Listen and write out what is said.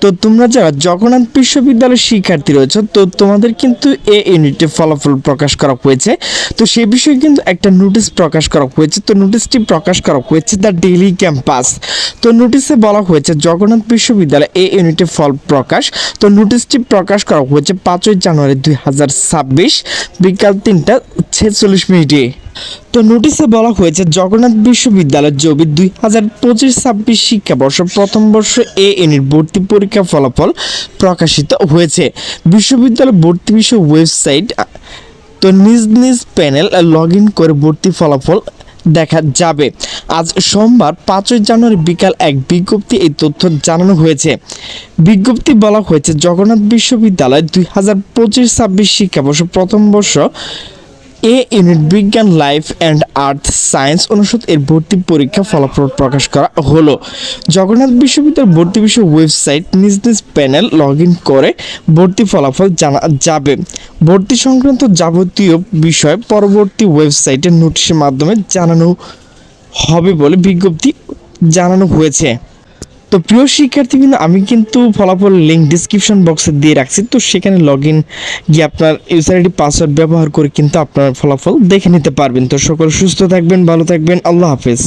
তো তোমরা যারা জগন্নাথ বিশ্ববিদ্যালয়ের শিক্ষার্থী রয়েছে, তো তোমাদের কিন্তু এ ইউনিটে ফলাফল প্রকাশ করা হয়েছে। তো সে বিষয়ে কিন্তু একটা নোটিশ প্রকাশ করা হয়েছে। তো নোটিশটি প্রকাশ করা হয়েছে দ্য ডেলি ক্যাম্পাস। তো নোটিশে বলা হয়েছে, জগন্নাথ বিশ্ববিদ্যালয় এ ইউনিটে ফল প্রকাশ। তো নোটিশটি প্রকাশ করা হয়েছে পাঁচই জানুয়ারি দুই হাজার ছাব্বিশ, বিকাল তিনটা ছেচল্লিশ মিনিটে। তো নোটিশে বলা হয়েছে, জগন্নাথ বিশ্ববিদ্যালয়ের জবি দুই হাজার পঁচিশ ছাব্বিশ শিক্ষাবর্ষ প্রথম বর্ষ এ ইউনিট ভর্তি পরীক্ষা ফলাফল প্রকাশিত হয়েছে। বিশ্ববিদ্যালয় ভর্তি বিষয় ওয়েবসাইট তো নিজ নিজ প্যানেল লগ ইন করে ভর্তি ফলাফল দেখা যাবে। আজ সোমবার পাঁচই জানুয়ারি বিকাল এক বিজ্ঞপ্তি এই তথ্য জানানো হয়েছে। বিজ্ঞপ্তি বলা হয়েছে, জগন্নাথ বিশ্ববিদ্যালয় দুই হাজার পঁচিশ ছাব্বিশ শিক্ষাবর্ষ প্রথম বর্ষ এ ইউনিট বিজ্ঞান লাইফ অ্যান্ড আর্থ সায়েন্স অনুষদ এর ভর্তি পরীক্ষা ফলাফল প্রকাশ করা হলো। জগন্নাথ বিশ্ববিদ্যালয়ের ভর্তি বিষয় ওয়েবসাইট নিজ নিজ প্যানেল লগ ইন করে ভর্তি ফলাফল জানা যাবে। ভর্তি সংক্রান্ত যাবতীয় বিষয় পরবর্তী ওয়েবসাইটের নোটিশের মাধ্যমে জানানো হবে বলে বিজ্ঞপ্তি জানানো হয়েছে। তো প্রিয় শিক্ষার্থীবৃন্দ আমি কিন্তু ফলাফল লিঙ্ক ডিসক্রিপশন বক্সে দিয়ে রাখছি। তো সেখানে লগ ইন গিয়ে আপনার ইউজার আইডি পাসওয়ার্ড ব্যবহার করে কিন্তু আপনার ফলাফল দেখে নিতে পারবেন। তো সকল সুস্থ থাকবেন, ভালো থাকবেন। আল্লাহ হাফেজ।